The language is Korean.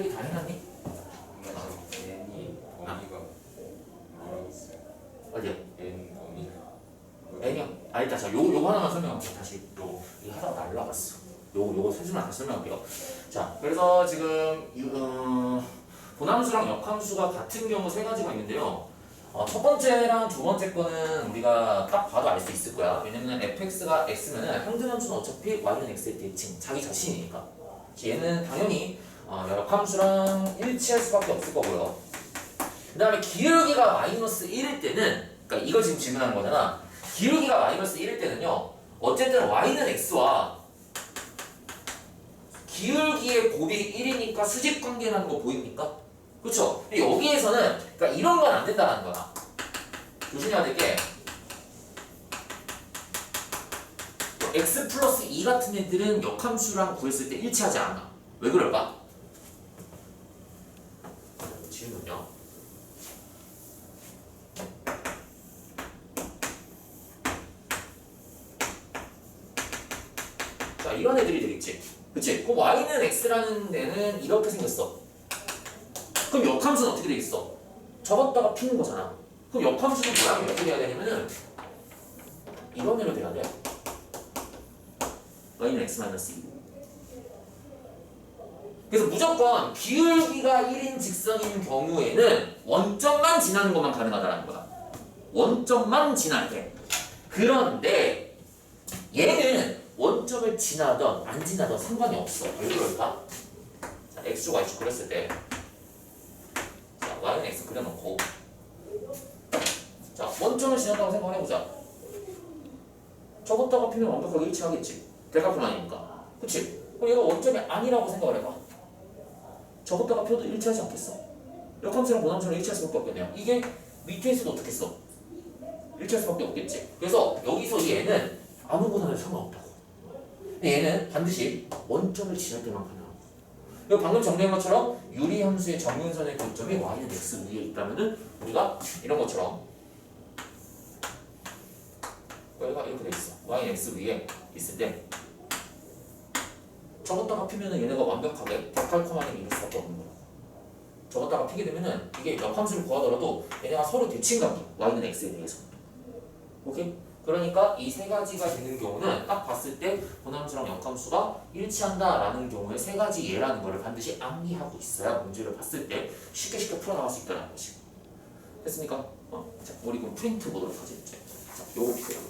설계 다 해놨니? N이 범위가 뭐라고 했어요? 어디야? N 범위가 N이요? 아 일단 자 요거 요거 하나만 설명할게요 다시 요 이거 하다가 날라갔어 요거 요거 세주만 다시 설명할게요 자 그래서 지금 이, 어, 본함수랑 역함수가 같은 경우 세 가지가 있는데요 어, 첫 번째랑 두 번째 거는 우리가 딱 봐도 알 수 있을 거야 왜냐면 fx가 x면은 항등함수는 어차피 y는 x의 대칭 자기 자신이니까 얘는 당연히 어, 역함수랑 일치할 수밖에 없을 거고요. 그 다음에 기울기가 마이너스 1일 때는 그러니까 이거 지금 질문하는 거잖아. 기울기가 마이너스 1일 때는요 어쨌든 y는 x와 기울기의 곱이 1이니까 수직 관계라는 거 보입니까? 근데 여기에서는 그러니까 이런 건 안 된다는 거야. 조심해야 될 게 x 플러스 2 같은 애들은 역함수랑 구했을 때 일치하지 않아. 왜 그럴까? 질문요 자 이런 애들이 되겠지. 그치? 그럼 y는 x라는 애는 이렇게 생겼어. 그럼 역함수는 어떻게 되겠어? 적었다가 피는 거잖아. 그럼 역함수는 모양이 어떻게 돼야 되냐면은 이런 애로 돼야 돼. Y는 x 마이너스 2 그래서 무조건 기울기가 1인 직선인 경우에는 원점만 지나는 것만 가능하다는 거야 원점만 때 그런데 원점을 지나던 안 지나던 상관이 없어. 왜 그럴까? 자, x가 x 그렸을 때, 자, y는 x 그려놓고, 자, 원점을 지났다고 생각해보자. 적었다가 피면 완벽하게 일치하겠지. 대각표만이니까. 그치? 그럼 얘가 원점이 아니라고 생각을 해봐. 적었다가 펴도 일치하지 않겠어. 역함수랑 본함수랑 일치할 수밖에 없겠네요. 이게 밑에 있어도 어떻겠어? 일치할 수밖에 없겠지. 그래서 여기서 얘는 아무거나 상관없다고. 근데 얘는 반드시 원점을 지날 때만 가능하고. 그리고 방금 정리한 것처럼 유리 함수의 정근선의 교점이 y는 x 위에 있다면은 우리가 이런 것처럼 여기가 이렇게 돼 있어. y는 x 위에 있을 때 적었다가 피면은 얘네가 완벽하게 데칼코마니 이룰 수밖에 없는 거야. 적었다가 피게 되면은 이게 역함수를 구하더라도 얘네가 서로 대칭 관계 y는 x에 대해서. 오케이? 그러니까 이 세 가지가 되는 경우는 딱 봤을 때 본함수랑 역함수가 일치한다라는 경우에 세 가지 예라는 거를 반드시 암기하고 있어야 문제를 봤을 때 쉽게 쉽게 풀어나갈 수 있다는 것이고 됐습니까? 어? 자, 우리 그럼 프린트 보도록 하지 자, 요거 비교해보자